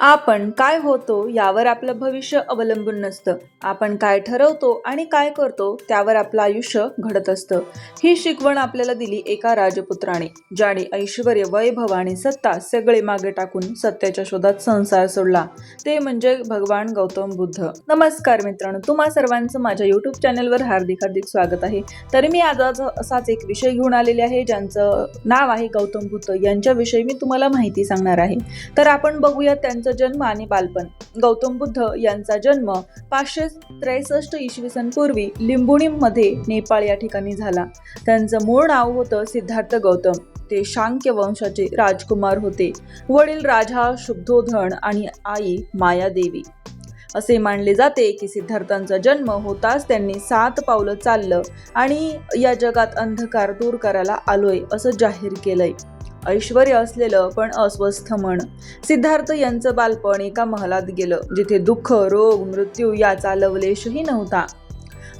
आपण काय होतो यावर आपलं भविष्य अवलंबून नसतं. आपण काय ठरवतो आणि काय करतो त्यावर आपलं आयुष्य घडत असतं. ही शिकवण आपल्याला दिली एका राजपुत्राने ज्याने ऐश्वर वैभव आणि सत्ता सगळे मागे टाकून सत्याच्या शोधात संसार सोडला. ते म्हणजे भगवान गौतम बुद्ध. नमस्कार मित्रांनो तुम्हा सर्वांचं माझ्या युट्यूब चॅनलवर हार्दिक हार्दिक स्वागत आहे. तर मी आज आज असाच एक विषय घेऊन आलेले आहे ज्यांचं नाव आहे गौतम बुद्ध. यांच्याविषयी मी तुम्हाला माहिती सांगणार आहे. तर आपण बघूया त्यांचं जन्म आणि बालपण. गौतम बुद्ध यांचा जन्म पाचशे त्रेसष्ट इसवी सन पूर्वी लिंबुणीमध्ये नेपाळ या ठिकाणी झाला. त्यांचं मूळ नाव होतं सिद्धार्थ गौतम. ते शांक्य वंशाचे राजकुमार होते. वडील राजा शुद्धोधन आणि आई मायादेवी. असे मानले जाते की सिद्धार्थांचा जन्म होताच त्यांनी सात पावलं चाललं आणि या जगात अंधकार दूर करायला आलोय असं जाहीर केलंय. ऐश्वर असलेलं पण अस्वस्थ मन सिद्धार्थ यांचं बालपण एका महलात गेलं जिथे दुःख रोग मृत्यू याचा लवलेशही नव्हता.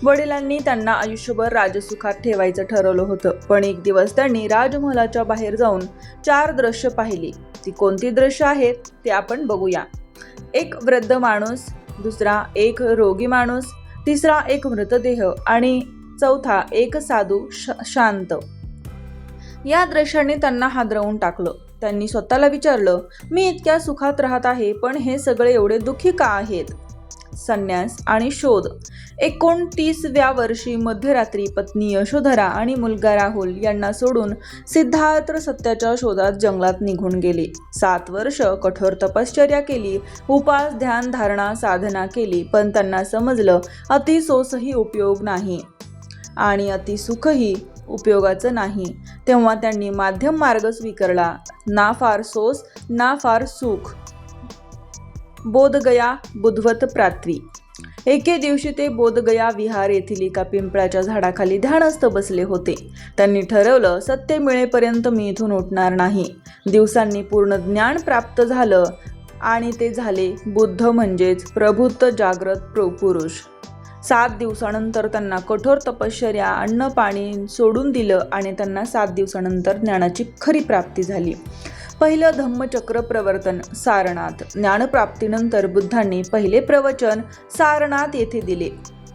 वडिलांनी त्यांना आयुष्यभर राजसुखात ठेवायचं ठरवलं होतं पण एक दिवस त्यांनी राजमहलाच्या बाहेर जाऊन चार दृश्य पाहिली. ती कोणती दृश्य आहेत ते आपण बघूया. एक वृद्ध माणूस दुसरा एक रोगी माणूस तिसरा एक मृतदेह आणि चौथा एक साधू श- शांत. या दृश्याने त्यांना हादरवून टाकलं. त्यांनी स्वतःला विचारलं मी इतक्या सुखात राहत आहे पण हे सगळे एवढे दुःखी का आहेत? संन्यास आणि शोध. एकोणतीसव्या वर्षी मध्यरात्री पत्नी यशोधरा आणि मुलगा राहुल यांना सोडून सिद्धार्थ सत्याच्या शोधात जंगलात निघून गेले. सात वर्ष कठोर तपश्चर्या केली उपास ध्यान धारणा साधना केली पण त्यांना समजलं अतिसोसही उपयोग नाही. आणि अतिसुखही उपयोगाचं नाही. तेव्हा त्यांनी माध्यम मार्ग स्वीकारला. ना फार सोस ना फार सुख. बोधगया बुधवत प्रात्री. एके दिवशी ते बोधगया विहार येथील एका पिंपळाच्या झाडाखाली ध्यानस्थ बसले होते. त्यांनी ठरवलं सत्य मिळेपर्यंत मी इथून उठणार नाही. दिवसांनी पूर्ण ज्ञान प्राप्त झालं आणि ते झाले बुद्ध म्हणजेच प्रभुत्त जागृत पुरुष. सात दिवसानंतर त्यांना कठोर तपश्चर्या अन्न पाणी सोडून दिलं आणि त्यांना सात दिवसानंतर ज्ञानाची खरी प्राप्ती झाली. पहिलं धम्मचक्र प्रवर्तन सारनाथ. ज्ञानप्राप्तीनंतर बुद्धांनी पहिले प्रवचन सारनाथ येथे दिले.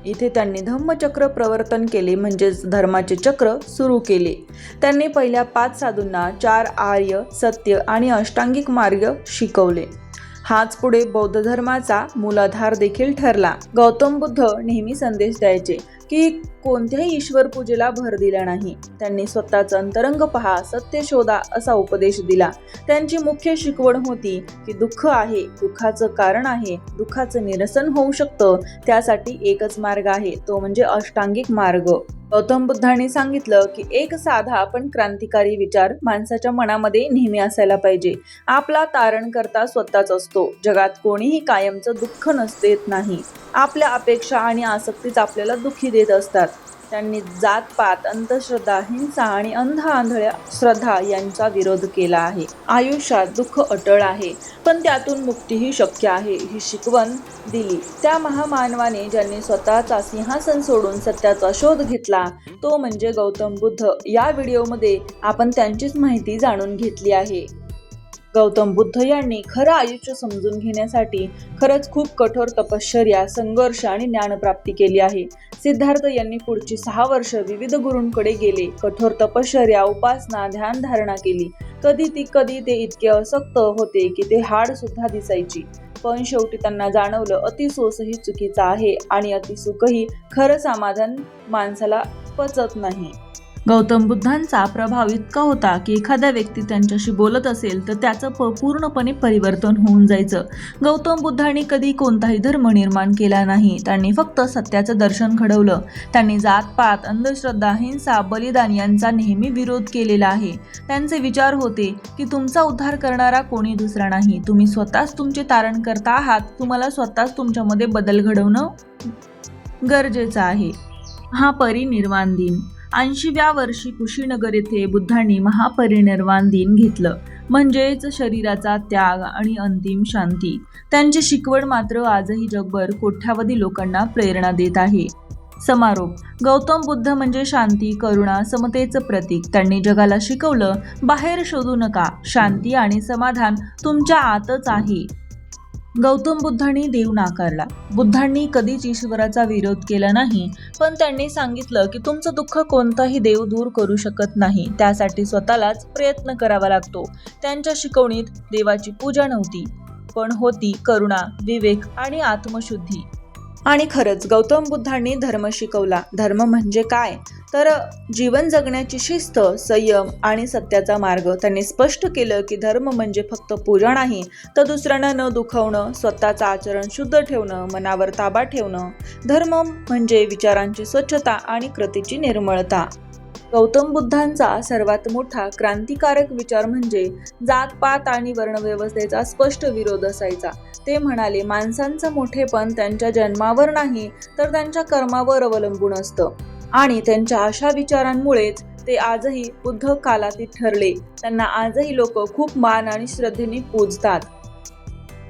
इथे त्यांनी धम्मचक्र प्रवर्तन केले म्हणजेच धर्माचे चक्र सुरू केले. त्यांनी पहिल्या पाच साधूंना चार आर्य सत्य आणि अष्टांगिक मार्ग शिकवले. हाच पुढे बौद्ध धर्माचा मूलाधार देखील ठरला. गौतम बुद्ध नेहमी संदेश द्यायचे की कोणत्याही ईश्वर पूजेला भर दिला नाही. त्यांनी स्वतःचं अंतरंग पहा सत्य शोधा असा उपदेश दिला. त्यांची मुख्य शिकवण होती की दुःख आहे दुःखाचं कारण आहे दुःखाचं निरसन होऊ शकतं त्यासाठी एकच मार्ग आहे तो म्हणजे अष्टांगिक मार्ग. गौतम बुद्धांनी सांगितलं की एक साधा पण क्रांतिकारी विचार माणसाच्या मनामध्ये नेहमी असायला पाहिजे. आपला तारण करता स्वतःच असतो. जगात कोणीही कायमचं दुःख नसते नाही. आपल्या अपेक्षा आणि आसक्तीच आपल्याला दुःखी देत असतात. त्यांनी जातपात अंधश्रद्धा हिंसा आणि अंध आंधळ्या श्रद्धा यांचा विरोध केला आहे. आयुष्यात दुःख अटळ आहे पण त्यातून मुक्तीही शक्य आहे ही शिकवण दिली. त्या महामानवाने ज्यांनी स्वतःचा सिंहासन सोडून सत्याचा शोध घेतला तो म्हणजे गौतम बुद्ध. या व्हिडिओमध्ये आपण त्यांचीच माहिती जाणून घेतली आहे. गौतम बुद्ध यांनी खरं आयुष्य समजून घेण्यासाठी खरंच खूप कठोर तपश्चर्या संघर्ष आणि ज्ञानप्राप्ती केली आहे. सिद्धार्थ यांनी पुढची सहा वर्ष विविध गुरूंकडे गेले कठोर तपश्चर्या उपासना ध्यान धारणा केली. कधी ती कधी ते इतके असक्त होते की ते हाड सुद्धा दिसायची. पण शेवटी त्यांना जाणवलं अतिसोसही चुकीचा आहे आणि अतिसुखही खरं समाधान माणसाला पचत नाही. गौतम बुद्धांचा प्रभाव इतका होता की एखादा व्यक्ती त्यांच्याशी बोलत असेल तर त्याचं प पूर्णपणे परिवर्तन होऊन जायचं. गौतम बुद्धांनी कधी कोणताही धर्म निर्माण केला नाही. त्यांनी फक्त सत्याचं दर्शन घडवलं. त्यांनी जातपात अंधश्रद्धा हिंसा बलिदान यांचा नेहमी विरोध केलेला आहे. त्यांचे विचार होते की तुमचा उद्धार करणारा कोणी दुसरा नाही. तुम्ही स्वतःच तुमचे तारण करता आहात. तुम्हाला स्वतःच तुमच्यामध्ये बदल घडवणं गरजेचं आहे. हा परिनिर्वाण दिन. ऐंशीव्या वर्षी कुशीनगर येथे बुद्धांनी महापरिनिर्वाण दिन घेतलं. म्हणजेच शरीराचा त्याग आणि अंतिम शांती. त्यांची शिकवण मात्र आजही जगभर कोट्यावधी लोकांना प्रेरणा देत आहे. समारोप. गौतम बुद्ध म्हणजे शांती करुणा समतेचं प्रतीक. त्यांनी जगाला शिकवलं बाहेर शोधू नका. शांती आणि समाधान तुमच्या आतच आहे. गौतम बुद्धांनी देव नाकारला. बुद्धांनी कधीच ईश्वराचा विरोध केला नाही पण त्यांनी सांगितलं की तुमचं दुःख कोणताही देव दूर करू शकत नाही त्यासाठी स्वतःलाच प्रयत्न करावा लागतो. त्यांच्या शिकवणीत देवाची पूजा नव्हती पण होती करुणा विवेक आणि आत्मशुद्धी. आणि खरंच गौतम बुद्धांनी धर्म शिकवला. धर्म म्हणजे काय? तर जीवन जगण्याची शिस्त संयम आणि सत्याचा मार्ग त्यांनी स्पष्ट केलं की धर्म म्हणजे फक्त पूजा नाही तर दुसऱ्यांना न दुखवणं स्वतःचं आचरण शुद्ध ठेवणं मनावर ताबा ठेवणं. धर्म म्हणजे विचारांची स्वच्छता आणि कृतीची निर्मळता. गौतम बुद्धांचा सर्वात मोठा क्रांतिकारक विचार म्हणजे जातपात आणि वर्णव्यवस्थेचा स्पष्ट विरोध असायचा. ते म्हणाले माणसांचं मोठेपण त्यांच्या जन्मावर नाही तर त्यांच्या कर्मावर अवलंबून असतं. आणि त्यांच्या अशा विचारांमुळेच ते आजही बुद्ध कालातीत ठरले. त्यांना आजही लोक खूप मान आणि श्रद्धेने पूजतात.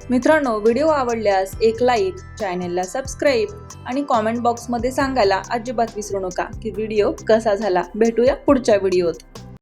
मित्रांनो व्हिडिओ आवडल्यास एक लाईक चॅनेलला सबस्क्राईब आणि कॉमेंट बॉक्समध्ये सांगायला अजिबात विसरू नका की व्हिडिओ कसा झाला? भेटूया पुढच्या व्हिडिओत.